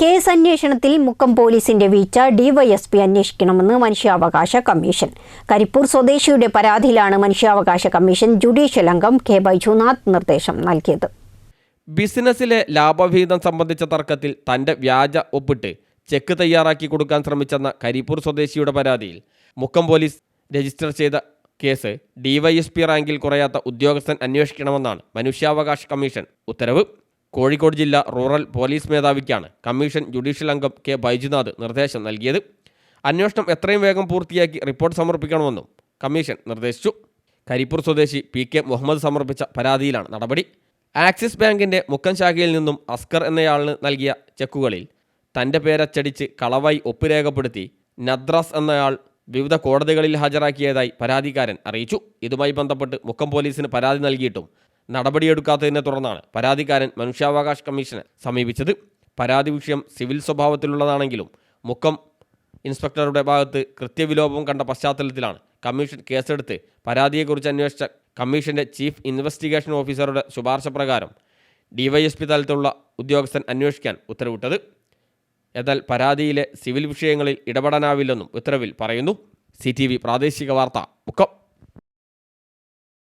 Case അന്വേഷണത്തിൽ മുക്കം പോലീസിന്റെ വീഴ്ച ഡിവൈഎസ്പി അന്വേഷിക്കണമെന്ന് മനുഷ്യാവകാശ കമ്മീഷൻ. കരിപ്പൂർ സ്വദേശിയുടെ പരാതിയിലാണ് മനുഷ്യാവകാശ കമ്മീഷൻ ജുഡീഷ്യൽ അംഗം കെ ബൈജുനാഥ് നിർദ്ദേശം നൽകിയത്. ബിസിനസ്സിലെ ലാഭവിഹിതം സംബന്ധിച്ച തർക്കത്തിൽ തന്റെ വ്യാജ ഒപ്പിട്ട് ചെക്ക് തയ്യാറാക്കി കൊടുക്കാൻ ശ്രമിച്ചെന്ന കരിപ്പൂർ സ്വദേശിയുടെ പരാതിയിൽ മുക്കം പോലീസ് രജിസ്റ്റർ ചെയ്ത കേസ് ഡിവൈഎസ്പി റാങ്കിൽ കുറയാത്ത ഉദ്യോഗസ്ഥൻ അന്വേഷിക്കണമെന്നാണ് മനുഷ്യാവകാശ കമ്മീഷൻ ഉത്തരവ്. കോഴിക്കോട് ജില്ലാ റൂറൽ പോലീസ് മേധാവിക്കാണ് കമ്മീഷൻ ജുഡീഷ്യൽ അംഗം കെ ബൈജുനാഥ് നിർദ്ദേശം നൽകിയത്. അന്വേഷണം എത്രയും വേഗം പൂർത്തിയാക്കി റിപ്പോർട്ട് സമർപ്പിക്കണമെന്നും കമ്മീഷൻ നിർദ്ദേശിച്ചു. കരിപ്പൂർ സ്വദേശി പി കെ മുഹമ്മദ് സമർപ്പിച്ച പരാതിയിലാണ് നടപടി. ആക്സിസ് ബാങ്കിന്റെ മുക്കം ശാഖയിൽ നിന്നും അസ്കർ എന്നയാളിന് നൽകിയ ചെക്കുകളിൽ തന്റെ പേരച്ചടിച്ച് കളവായി ഒപ്പുരേഖപ്പെടുത്തി നദ്രാസ് എന്നയാൾ വിവിധ കോടതികളിൽ ഹാജരാക്കിയതായി പരാതിക്കാരൻ അറിയിച്ചു. ഇതുമായി ബന്ധപ്പെട്ട് മുക്കം പോലീസിന് പരാതി നൽകിയിട്ടും നടപടിയെടുക്കാത്തതിനെ തുടർന്നാണ് പരാതിക്കാരൻ മനുഷ്യാവകാശ കമ്മീഷനെ സമീപിച്ചത്. പരാതി വിഷയം സിവിൽ സ്വഭാവത്തിലുള്ളതാണെങ്കിലും മുക്കം ഇൻസ്പെക്ടറുടെ ഭാഗത്ത് കൃത്യവിലോപം കണ്ട പശ്ചാത്തലത്തിലാണ് കമ്മീഷൻ കേസെടുത്ത് പരാതിയെക്കുറിച്ച് അന്വേഷിച്ച കമ്മീഷന്റെ ചീഫ് ഇൻവെസ്റ്റിഗേഷൻ ഓഫീസറുടെ ശുപാർശ പ്രകാരം ഡിവൈഎസ്പി തലത്തിലുള്ള ഉദ്യോഗസ്ഥൻ അന്വേഷിക്കാൻ ഉത്തരവിട്ടത്. എന്നാൽ പരാതിയിലെ സിവിൽ വിഷയങ്ങളിൽ ഇടപെടാനാവില്ലെന്നും ഉത്തരവിൽ പറയുന്നു. സി പ്രാദേശിക വാർത്ത മുക്കം.